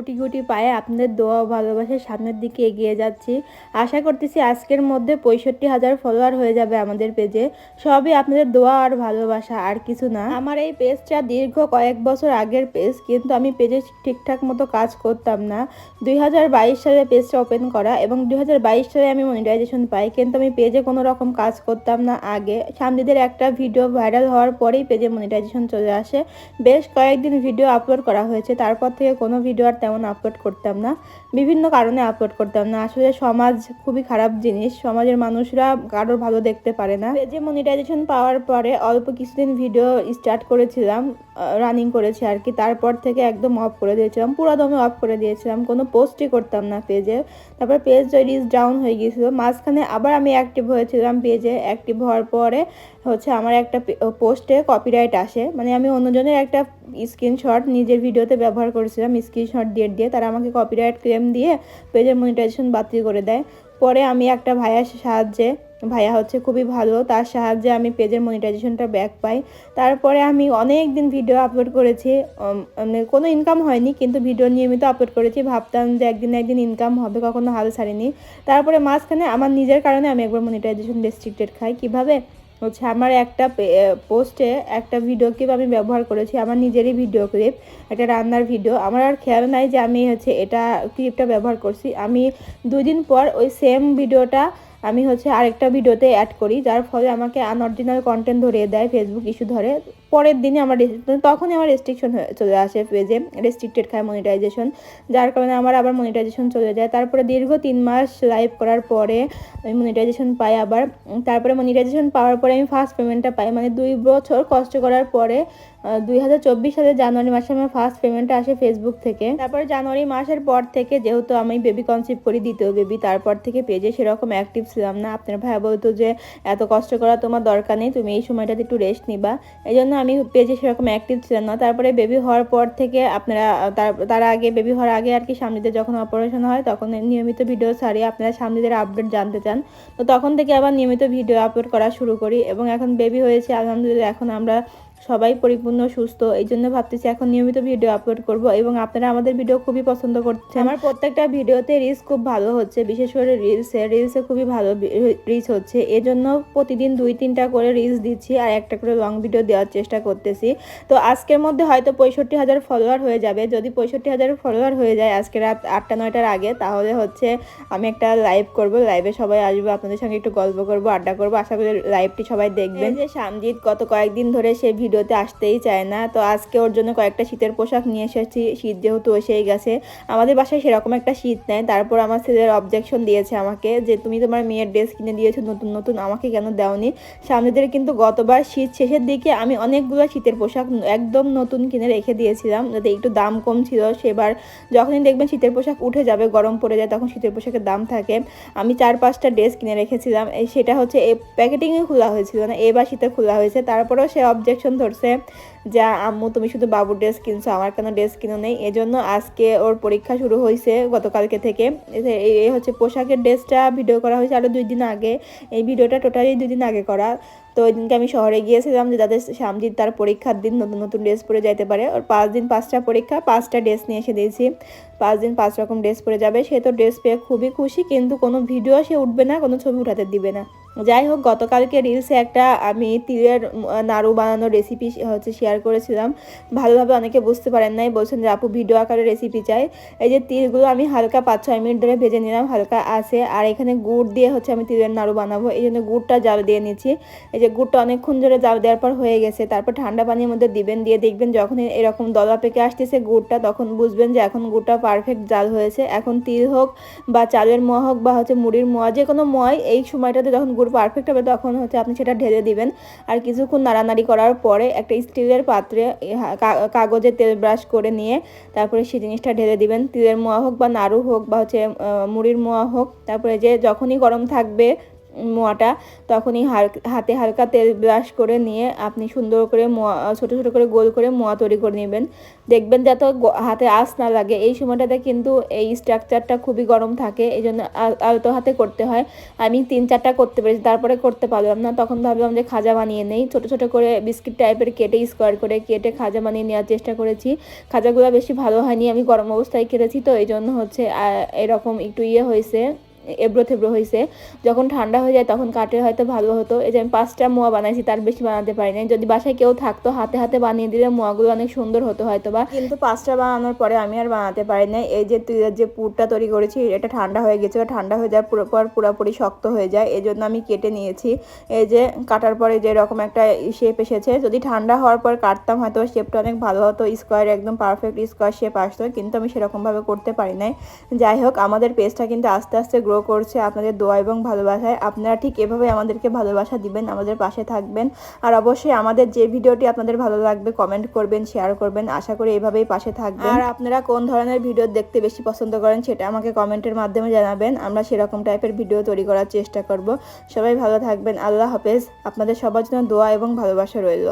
গুটি গুটি পায়ে আপনাদের দোয়া ভালোবাসার সামনের দিকে এগিয়ে যাচ্ছি। আশা করতেছি আজকের মধ্যে পঁয়ষট্টি হাজার ফলোয়ার হয়ে যাবে আমাদের পেজে সবই আপনাদের দোয়া আর ভালোবাসা, আর কিছু না। আমার এই পেজটা দীর্ঘ কয়েক বছর আগের পেজ কিন্তু আমি পেজে ঠিকঠাক মতো কাজ করতাম না। দুই হাজার বাইশ সালে পেজটা ওপেন করা এবং দুই হাজার বাইশ সালে আমি মনিটাইজেশন পাই, কিন্তু আমি পেজে কোনো রকম কাজ করতাম না আগে। সামনেদের একটা ভিডিও ভাইরাল হওয়ার পরেই পেজে মনিটাইজেশন চলে আসে। বেশ কয়েকদিন ভিডিও আপলোড করা হয়েছে, তারপর থেকে কোনো ভিডিও আর তেমন আপলোড করতাম না। বিভিন্ন কারণে আপলোড করতাম না। আসলে সমাজ খুবই খারাপ জিনিস। সমাজের মানুষরা কারোর ভালো দেখতে পারে না। পেজে মনিটাইজেশন পাওয়ার পরে অল্প কিছুদিন ভিডিও স্টার্ট করেছিলাম রানিং করেছি আর কি। তারপর থেকে একদম অফ করে দিয়েছিলাম। পুরো দমে অফ করে দিয়েছিলাম। কোনো পোস্টই করতাম না পেজে তারপর পেজ রিচ ডাউন হয়ে গিয়েছিল। মাঝখানে আবার আমি অ্যাক্টিভ হয়েছিলাম পেজে অ্যাক্টিভ হওয়ার পরে হচ্ছে আমার একটা পোস্টে কপিরাইট আসে। মানে আমি অন্যজনের একটা স্ক্রিনশট নিজের ভিডিওতে ব্যবহার করেছিলাম, স্ক্রিনশট দিয়ে দিয়ে তারা আমাকে কপিরাইট ক্লেম দিয়ে পেজের মনিটাইজেশন বাতিল করে দেয়। পরে আমি একটা ভাইয়ার সাহায্যে, ভাইয়া হচ্ছে খুবই ভালো, তার সাহায্যে আমি পেজের মনিটাইজেশনটা ব্যাক পাই। তারপরে আমি অনেক দিন ভিডিও আপলোড করেছি মানে কোনো ইনকাম হয়নি, কিন্তু ভিডিও নিয়মিত আপলোড করেছি। ভাবতাম যে একদিন একদিন ইনকাম হবে, কখনো হাল ছাড়িনি। তারপরে মাঝখানে আমার নিজের কারণে আমি একবার মনিটাইজেশন রেস্ট্রিক্টেড খাই। কীভাবে? হচ্ছে আমার একটা পোস্টে একটা ভিডিও ক্লিপ আমি ব্যবহার করেছি, আমার নিজেরই ভিডিও ক্লিপ একটা রান্নার ভিডিও আমার আর খেয়াল নাই যে আমি হচ্ছে এটা ক্লিপটা ব্যবহার করছি। আমি দুদিন পর ওই সেম ভিডিওটা আমি হচ্ছে আরেকটা ভিডিওতে অ্যাড করি, যার ফলে আমাকে আনঅরিজিনাল কন্টেন্ট ধরিয়ে দেয় ফেসবুক ইস্যু ধরে। পরের দিনে আমার তখনই আমার রেস্ট্রিকশন চলে আসে পেজে রেস্ট্রিক্টেড খায় মনিটাইজেশন যার কারণে আমার আবার মনিটাইজেশন চলে যায়। তারপরে দীর্ঘ তিন মাস লাইভ করার পরে আমি মনিটাইজেশন পাই আবার। তারপরে মনিটাইজেশন পাওয়ার পরে আমি ফার্স্ট পেমেন্টটা পাই মানে দুই বছর কষ্ট করার পরে দুই হাজার চব্বিশ সালের জানুয়ারি মাসে আমার ফার্স্ট পেমেন্টটা আসে ফেসবুক থেকে। তারপরে জানুয়ারি মাসের পর থেকে যেহেতু আমি বেবি কনসিভ করি, দ্বিতীয় বেবি তারপর থেকে পেজে সেরকম অ্যাক্টিভ ছিলাম না, আপনার ভাই বলতো যে, এত কষ্ট করা তোমার দরকার নেই, তুমি এই সময়টাতে একটু রেস্ট নিবা। এই জন্য আমি পেজে সেরকম অ্যাক্টিভ ছিলাম না। তারপরে বেবি হওয়ার পর থেকে আপনারা, তার আগে বেবি হওয়ার আগে আর কি সামনেদের যখন অপারেশন হয়, তখন নিয়মিত ভিডিও ছাড়ি আপনারা সামনেদের আপডেট জানতে চান। তো তখন থেকে আবার নিয়মিত ভিডিও আপলোড করা শুরু করি এবং এখন বেবি হয়েছে, আলহামদুলিল্লাহ, এখন আমরা সবাই পরিপূর্ণ সুস্থ। এই জন্য ভাবতেছি এখন নিয়মিত ভিডিও আপলোড করব এবং আপনারা আমাদের ভিডিও খুবই পছন্দ করছেন। আমার প্রত্যেকটা ভিডিওতে রিলস খুব ভালো হচ্ছে বিশেষ করে রিলসে রিলসে খুবই ভালো রিচ হচ্ছে। এজন্য প্রতিদিন দুই তিনটা করে রিলস দিচ্ছি আর একটা করে লং ভিডিও দেওয়ার চেষ্টা করতেছি। তো আজকের মধ্যে হয়তো পঁয়ষট্টি হাজার ফলোয়ার হয়ে যাবে। যদি পঁয়ষট্টি হাজার ফলোয়ার হয়ে যায় আজকে রাত আটটা নয়টার আগে তাহলে হচ্ছে আমি একটা লাইভ করব। লাইভে সবাই আসবে আপনাদের সঙ্গে একটু গল্প করব আড্ডা করব। আশা করি লাইভটি সবাই দেখবেন। যে সামজিৎ গত কয়েকদিন ধরে সে ভিডিওতে আসতেই চায় না। তো আজকে ওর জন্য কয়েকটা শীতের পোশাক নিয়ে এসেছি। শীত যেহেতু এসেই গেছে। আমাদের বাসায় সেরকম একটা শীত নেয় তারপর আমার ছেলের অবজেকশন দিয়েছে আমাকে যে, তুমি তোমার মেয়ের ড্রেস কিনে দিয়েছ, নতুন নতুন, আমাকে কেন দাওনি? সামনেদের কিন্তু গতবার শীত শেষের দিকে আমি অনেকগুলো শীতের পোশাক একদম নতুন কিনে রেখে দিয়েছিলাম। যাতে একটু দাম কম ছিল। সেবার যখনই দেখবেন শীতের পোশাক উঠে যাবে, গরম পড়ে যায়, তখন শীতের পোশাকের দাম থাকে। আমি চার পাঁচটা ড্রেস কিনে রেখেছিলাম। সেটা হচ্ছে প্যাকেটিংয়ে খোলা হয়েছিল না। এবার শীতে খোলা হয়েছে। তারপরেও সে অবজেকশন endorse যে, আম্মু, তুমি শুধু বাবুর ড্রেস কিনছো, আমার কেন ড্রেস কিনো নেই। এজন্য আজকে ওর পরীক্ষা শুরু হয়েছে গতকালকে থেকে। এই- হচ্ছে পোশাকের ড্রেসটা ভিডিও করা হয়েছে আরও দুই দিন আগে। এই ভিডিওটা টোটালি দুই দিন আগে করা। তো ওই দিনকে আমি শহরে গিয়েছিলাম যে যাতে সামজিৎ তার পরীক্ষার দিন নতুন নতুন ড্রেস পরে যাইতে পারে। ওর পাঁচ দিন পাঁচটা পরীক্ষা, পাঁচটা ড্রেস নিয়ে এসে দিয়েছি। পাঁচ দিন পাঁচ রকম ড্রেস পরে যাবে। সে তো ড্রেস পেয়ে খুবই খুশি, কিন্তু কোনো ভিডিও সে উঠবে না, কোনো ছবি উঠাতে দিবে না। যাই হোক, গতকালকে রিলসে একটা আমি তিলের নাড়ু বানানোর রেসিপি হচ্ছে শেয়ার করেছিলাম। ভালোভাবে অনেকে বুঝতে পারেন নাই, বলছেন যে আপু ভিডিও আকারে রেসিপি চাই। এই যে তিলগুলো আমি হালকা পাঁচ ছয় মিনিট ধরে ভেজে নিলাম, হালকা আছে। আর এখানে গুড় দিয়ে হচ্ছে আমি তিলের নাড়ু বানাবো। এই জন্য গুড়টা জাল দিয়ে নিচ্ছি। এই যে গুড়টা অনেকক্ষণ ধরে জাল দেওয়ার পর হয়ে গেছে। তারপর ঠান্ডা পানির মধ্যে দিবেন, দিয়ে দেখবেন যখন এরকম দলা পেকে আসতেছে গুড়টা, তখন বুঝবেন যে এখন গুড়টা পারফেক্ট জাল হয়েছে। এখন তিল হোক বা চালের মোয়া হোক বা হচ্ছে মুড়ির মোয়া, যে কোনো মোয়াই, এই সময়টাতে যখন গুড় পারফেক্ট হবে, তখন হচ্ছে আপনি সেটা ঢেলে দিবেন। আর কিছুক্ষণ নাড়ানাড়ি করার পরে একটা স্টিলের পাত্রে হা- কা- কাগজে তেল ব্রাশ করে নিয়ে তারপরে সেই জিনিসটা ঢেলে দিবেন। তিলের মোয়া হোক বা নাড়ু হোক বা হচ্ছে মুড়ির মোয়া হোক, তারপরে যে যখনই গরম থাকবে মোয়াটা, তখনই হাতে হালকা তেল ব্রাশ করে নিয়ে আপনি সুন্দর করে মোয়া, ছোটো ছোটো করে গোল করে মোয়া তৈরি করে নেবেন। দেখবেন যাতে হাতে আঁচ না লাগে। এই সময়টাতে কিন্তু এই স্ট্রাকচারটা খুবই গরম থাকে এই জন্য আল- আলতো হাতে করতে হয়। আমি তিন চারটা করতে পেরেছি, তারপরে করতে পারলাম না। তখন ভাবলাম যে খাজা বানিয়ে নেই। ছোটো ছোটো করে বিস্কিট টাইপের কেটে স্কোয়ার করে কেটে খাজা বানিয়ে নেওয়ার চেষ্টা করেছি। খাজাগুলো বেশি ভালো হয়নি, আমি গরম অবস্থায় কেটেছি তো এই জন্য হচ্ছে এরকম একটু ইয়ে হয়েছে। এবড়ো থেবড়ো হয়েছে, যখন ঠান্ডা হয়ে যায় তখন কাটে হয়তো ভালো হতো। এই যে আমি পাঁচটা মোয়া বানাইছি তার বেশি বানাতে পারি নাই। যদি বাসায় কেউ থাকতো, হাতে হাতে বানিয়ে দিলে মোয়াগুলো অনেক সুন্দর হতো হয়তো বা কিন্তু পাঁচটা বানানোর পরে আমি আর বানাতে পারি নাই। এই যে তুই যে পুরটা তৈরি করেছি, এটা ঠান্ডা হয়ে গেছে। ঠান্ডা হয়ে যায় পুরো পর পুরোপুরি শক্ত হয়ে যায়। এই জন্য আমি কেটে নিয়েছি। এই যে কাটার পরে যে এরকম একটা শেপ এসেছে, যদি ঠান্ডা হওয়ার পর কাটতাম হয়তো শেপটা অনেক ভালো হতো। স্কোয়ার একদম পারফেক্ট স্কোয়ার শেপ আসতো। কিন্তু আমি সেরকমভাবে করতে পারি নাই। যাই হোক, আমাদের পেজটা কিন্তু আস্তে আস্তে গ্রো করছে আপনাদের দোয়া এবং ভালোবাসায়। আপনারা ঠিক এভাবে আমাদেরকে ভালোবাসা দিবেন, আমাদের পাশে থাকবেন। আর অবশ্যই আমাদের যে ভিডিওটি আপনাদের ভালো লাগবে কমেন্ট করবেন শেয়ার করবেন। আশা করি এভাবেই পাশে থাকবেন। আর আপনারা কোন ধরনের ভিডিও দেখতে বেশি পছন্দ করেন সেটা আমাকে কমেন্টের মাধ্যমে জানাবেন। আমরা সেরকম টাইপের ভিডিও তৈরি করার চেষ্টা করব। সবাই ভালো থাকবেন। আল্লাহ হাফেজ। আপনাদের সবার জন্য দোয়া এবং ভালোবাসা রইল।